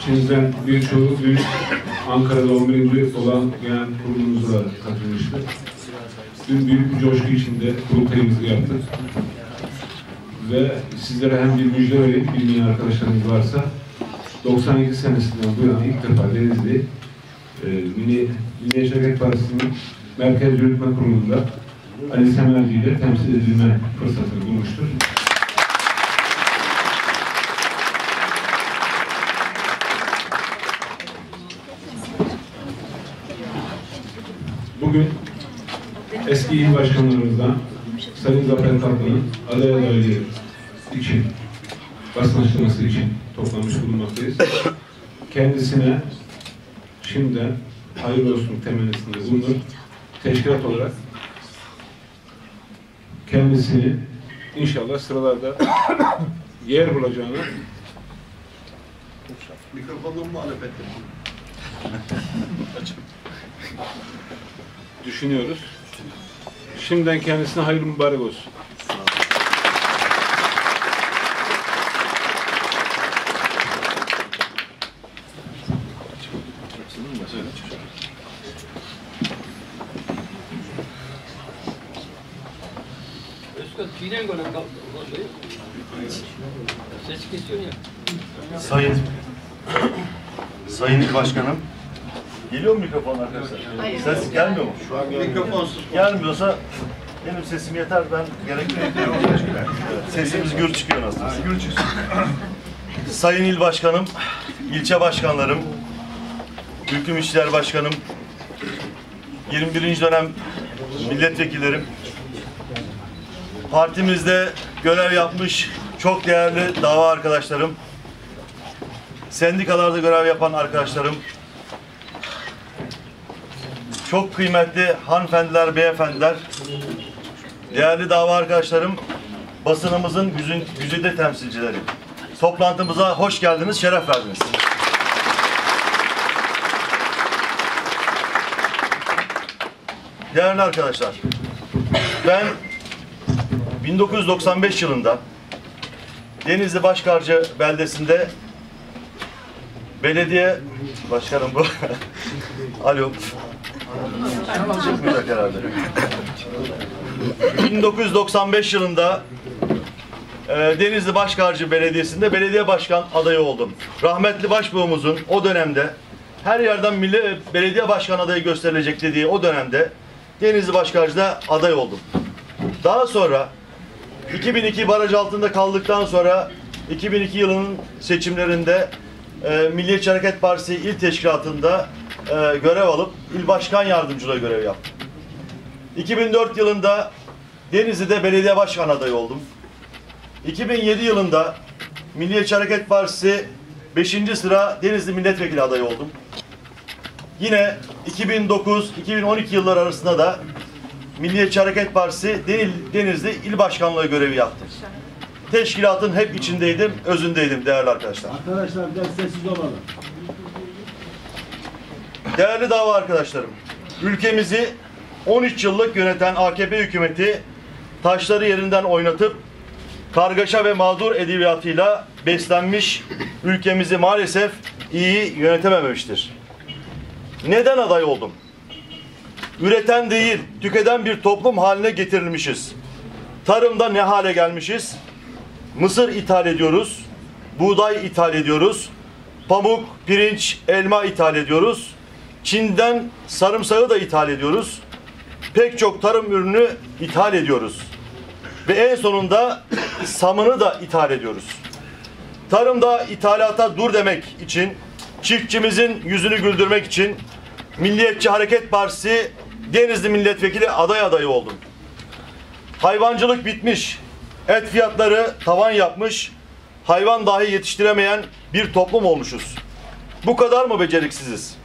İçinizden birçoğu dün Ankara'da 11. olan genel kurulumuza katılmıştı. Dün büyük bir coşku içinde kurultayımızı yaptık. Ve sizlere hem bir müjde vereyim, bilmeyen arkadaşlarınız varsa 92 senesinden bu yana ilk defa Denizli e, Milli, Milliyetçi Hareket Partisi'nin Merkez Yürütme Kurulu'nda Ali Semerci ile temsil edilme fırsatını bulmuştur. Eski il başkanlarımızdan Sayın Zafer Tatlı'nın aday adaylığı için, basın açıklaması için toplanmış bulunmaktayız. Kendisine şimdiden hayırlı olsun temennisinde bulunup teşkilat olarak kendisini inşallah sıralarda yer bulacağını Mikrofonun muhalefeti. düşünüyoruz. Şimdiden kendisine hayırlı mübarek olsun. Sayın Sayın Başkanım. Geliyor mu mikrofon arkadaşlar? Ses gelmiyor mu? Şu an Mikrofonsuz. Gelmiyorsa benim sesim yeter. Ben gerekli yapıyorum. Sesimiz gür çıkıyor nasıl? Gür çıksın. Sayın İl Başkanım, ilçe başkanlarım, Hüküm İşler Başkanım, 21. dönem milletvekillerim, partimizde görev yapmış çok değerli dava arkadaşlarım, sendikalarda görev yapan arkadaşlarım, çok kıymetli hanımefendiler, beyefendiler, değerli dava arkadaşlarım, basınımızın güzide temsilcileri. Toplantımıza hoş geldiniz, şeref verdiniz. Değerli arkadaşlar, ben 1995 yılında Denizli Başkarcı beldesinde belediye başkanım bu. Alo. Çıkmayacak herhalde. 1995 yılında e, Denizli Başkarcı Belediyesi'nde belediye başkan adayı oldum. Rahmetli başbuğumuzun o dönemde her yerden milli belediye başkan adayı gösterilecek dediği o dönemde Denizli Başkarcı'da aday oldum. Daha sonra 2002 baraj altında kaldıktan sonra 2002 yılının seçimlerinde e, Milliyetçi Hareket Partisi İl Teşkilatı'nda e, görev alıp il başkan yardımcılığı görevi yaptım. 2004 yılında Denizli'de belediye başkan adayı oldum. 2007 yılında Milliyetçi Hareket Partisi 5. sıra Denizli Milletvekili adayı oldum. Yine 2009-2012 yıllar arasında da Milliyetçi Hareket Partisi Denizli İl Başkanlığı görevi yaptım. Teşkilatın hep içindeydim, özündeydim değerli arkadaşlar. Arkadaşlar biraz sessiz olalım. Değerli dava arkadaşlarım, ülkemizi 13 yıllık yöneten AKP hükümeti taşları yerinden oynatıp kargaşa ve mağdur edebiyatıyla beslenmiş ülkemizi maalesef iyi yönetememiştir. Neden aday oldum? Üreten değil, tüketen bir toplum haline getirilmişiz. Tarımda ne hale gelmişiz? Mısır ithal ediyoruz, buğday ithal ediyoruz, pamuk, pirinç, elma ithal ediyoruz. Çin'den sarımsağı da ithal ediyoruz. Pek çok tarım ürünü ithal ediyoruz. Ve en sonunda samını da ithal ediyoruz. Tarımda ithalata dur demek için, çiftçimizin yüzünü güldürmek için Milliyetçi Hareket Partisi Denizli Milletvekili aday adayı oldum. Hayvancılık bitmiş, et fiyatları tavan yapmış, hayvan dahi yetiştiremeyen bir toplum olmuşuz. Bu kadar mı beceriksiziz?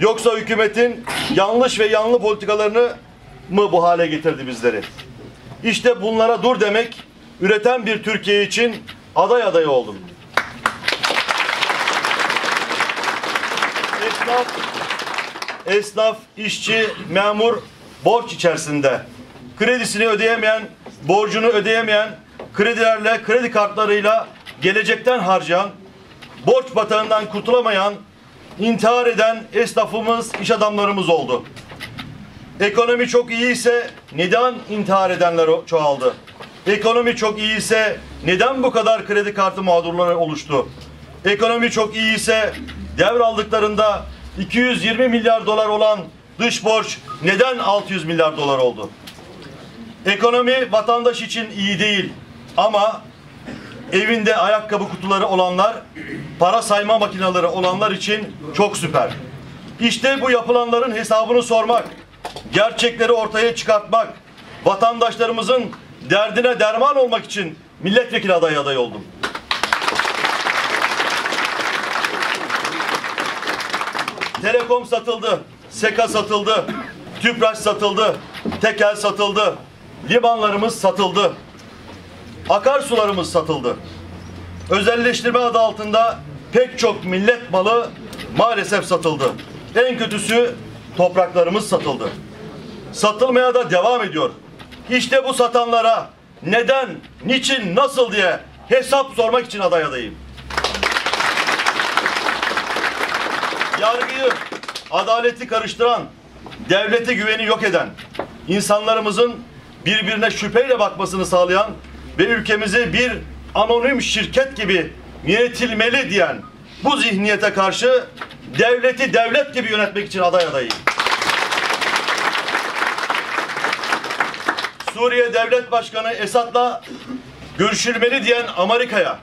Yoksa hükümetin yanlış ve yanlı politikalarını mı bu hale getirdi bizleri? İşte bunlara dur demek, üreten bir Türkiye için aday adayı oldum. Esnaf, esnaf, işçi, memur borç içerisinde. Kredisini ödeyemeyen, borcunu ödeyemeyen, kredilerle, kredi kartlarıyla gelecekten harcayan, borç batağından kurtulamayan, intihar eden esnafımız, iş adamlarımız oldu. Ekonomi çok iyi ise neden intihar edenler çoğaldı? Ekonomi çok iyi ise neden bu kadar kredi kartı mağdurları oluştu? Ekonomi çok iyi ise devraldıklarında 220 milyar dolar olan dış borç neden 600 milyar dolar oldu? Ekonomi vatandaş için iyi değil ama evinde ayakkabı kutuları olanlar, para sayma makineleri olanlar için çok süper. İşte bu yapılanların hesabını sormak, gerçekleri ortaya çıkartmak, vatandaşlarımızın derdine derman olmak için milletvekili adayı aday oldum. Telekom satıldı, Seka satıldı, Tüpraş satıldı, Tekel satıldı, limanlarımız satıldı, akarsularımız satıldı. Özelleştirme adı altında pek çok millet malı maalesef satıldı. En kötüsü topraklarımız satıldı. Satılmaya da devam ediyor. İşte bu satanlara neden, niçin, nasıl diye hesap sormak için aday adayım. Yargıyı, adaleti karıştıran, devlete güveni yok eden, insanlarımızın birbirine şüpheyle bakmasını sağlayan ve ülkemizi bir anonim şirket gibi yönetilmeli diyen bu zihniyete karşı devleti devlet gibi yönetmek için aday adayım. Suriye Devlet Başkanı Esad'la görüşülmeli diyen Amerika'ya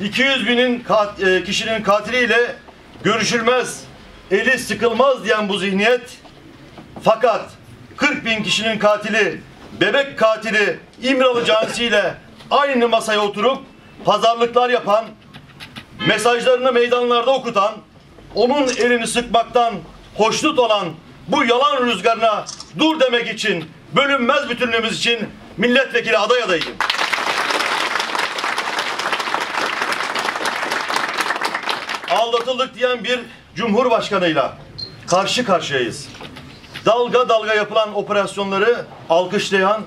200 binin kat- e, kişinin katiliyle görüşülmez, eli sıkılmaz diyen bu zihniyet fakat 40 bin kişinin katili, bebek katili İmralı Canisi ile aynı masaya oturup pazarlıklar yapan, mesajlarını meydanlarda okutan, onun elini sıkmaktan hoşnut olan bu yalan rüzgarına dur demek için, bölünmez bütünlüğümüz için milletvekili aday adayıyım. Aldatıldık diyen bir cumhurbaşkanıyla karşı karşıyayız. Dalga dalga yapılan operasyonları alkışlayan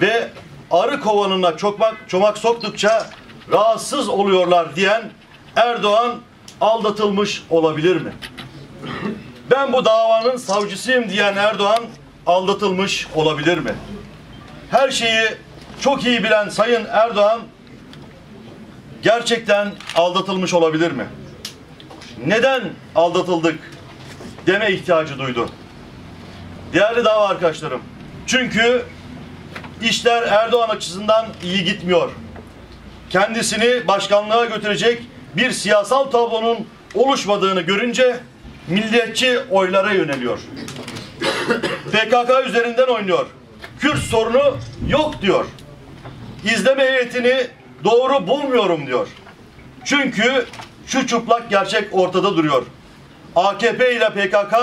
ve arı kovanına çokmak, çomak soktukça rahatsız oluyorlar diyen Erdoğan aldatılmış olabilir mi? Ben bu davanın savcısıyım diyen Erdoğan aldatılmış olabilir mi? Her şeyi çok iyi bilen Sayın Erdoğan gerçekten aldatılmış olabilir mi? Neden aldatıldık deme ihtiyacı duydu. Değerli dava arkadaşlarım, çünkü işler Erdoğan açısından iyi gitmiyor. Kendisini başkanlığa götürecek bir siyasal tablonun oluşmadığını görünce milliyetçi oylara yöneliyor. PKK üzerinden oynuyor. Kürt sorunu yok diyor. İzleme heyetini doğru bulmuyorum diyor. Çünkü şu çıplak gerçek ortada duruyor. AKP ile PKK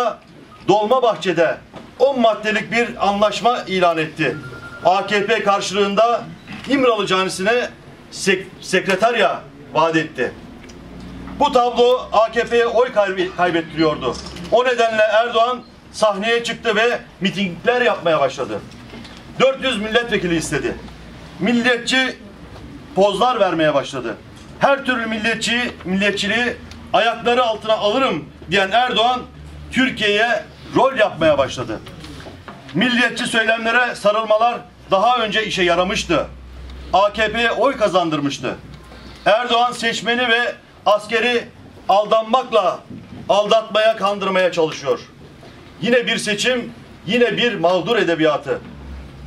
Dolmabahçe'de 10 maddelik bir anlaşma ilan etti. AKP karşılığında İmralı Canisi'ne sek sekreterya vaat etti. Bu tablo AKP'ye oy kaybe- kaybettiriyordu. O nedenle Erdoğan sahneye çıktı ve mitingler yapmaya başladı. 400 milletvekili istedi. Milliyetçi pozlar vermeye başladı. Her türlü milliyetçi, milliyetçiliği ayakları altına alırım diyen Erdoğan Türkiye'ye rol yapmaya başladı. Milliyetçi söylemlere sarılmalar daha önce işe yaramıştı. AKP'ye oy kazandırmıştı. Erdoğan seçmeni ve askeri aldanmakla aldatmaya, kandırmaya çalışıyor. Yine bir seçim, yine bir mağdur edebiyatı.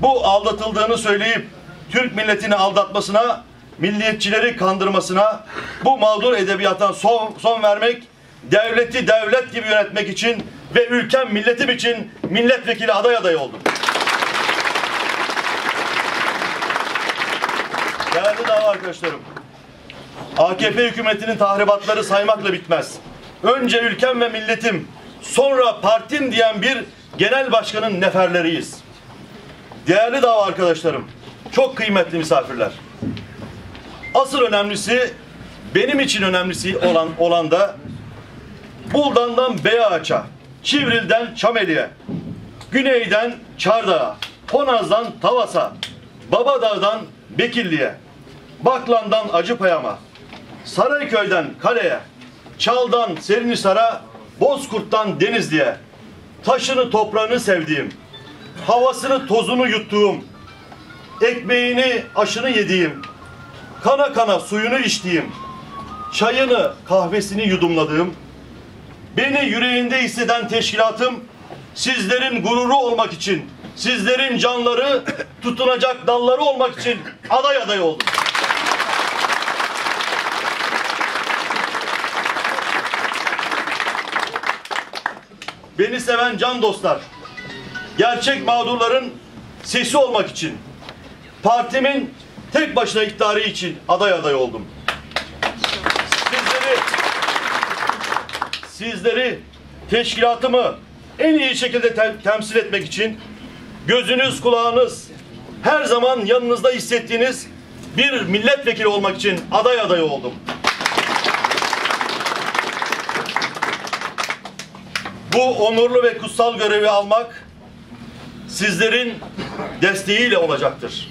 Bu aldatıldığını söyleyip Türk milletini aldatmasına, milliyetçileri kandırmasına, bu mağdur edebiyattan son, son vermek, devleti devlet gibi yönetmek için ve ülkem milletim için milletvekili aday adayı oldum. Değerli dava arkadaşlarım, AKP hükümetinin tahribatları saymakla bitmez. Önce ülkem ve milletim, sonra partim diyen bir genel başkanın neferleriyiz. Değerli dava arkadaşlarım, çok kıymetli misafirler. Asıl önemlisi, benim için önemlisi olan, olan da Buldan'dan Beyağaç'a, Çivril'den Çameli'ye, Güney'den Çardağ'a, Honaz'dan Tavas'a, Babadağ'dan Bekirli'ye, Baklan'dan Acıpayam'a, Sarayköy'den kaleye, Çal'dan Serinhisar'a, Bozkurt'tan Denizli'ye, taşını toprağını sevdiğim, havasını tozunu yuttuğum, ekmeğini aşını yediğim, kana kana suyunu içtiğim, çayını kahvesini yudumladığım, beni yüreğinde hisseden teşkilatım, sizlerin gururu olmak için, sizlerin canları, tutunacak dalları olmak için aday aday oldum. Beni seven can dostlar, gerçek mağdurların sesi olmak için, partimin tek başına iktidarı için aday aday oldum. Sizleri, sizleri, teşkilatımı en iyi şekilde te- temsil etmek için gözünüz, kulağınız her zaman yanınızda hissettiğiniz bir milletvekili olmak için aday aday oldum. Bu onurlu ve kutsal görevi almak sizlerin desteğiyle olacaktır.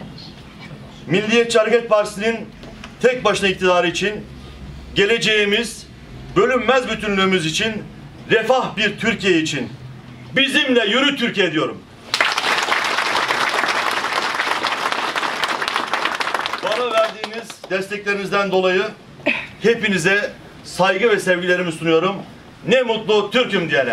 Milliyetçi Hareket Partisi'nin tek başına iktidarı için, geleceğimiz, bölünmez bütünlüğümüz için, refah bir Türkiye için, bizimle yürü Türkiye diyorum. Bana verdiğiniz desteklerinizden dolayı hepinize saygı ve sevgilerimi sunuyorum. Ne mutlu Türk'üm diyene.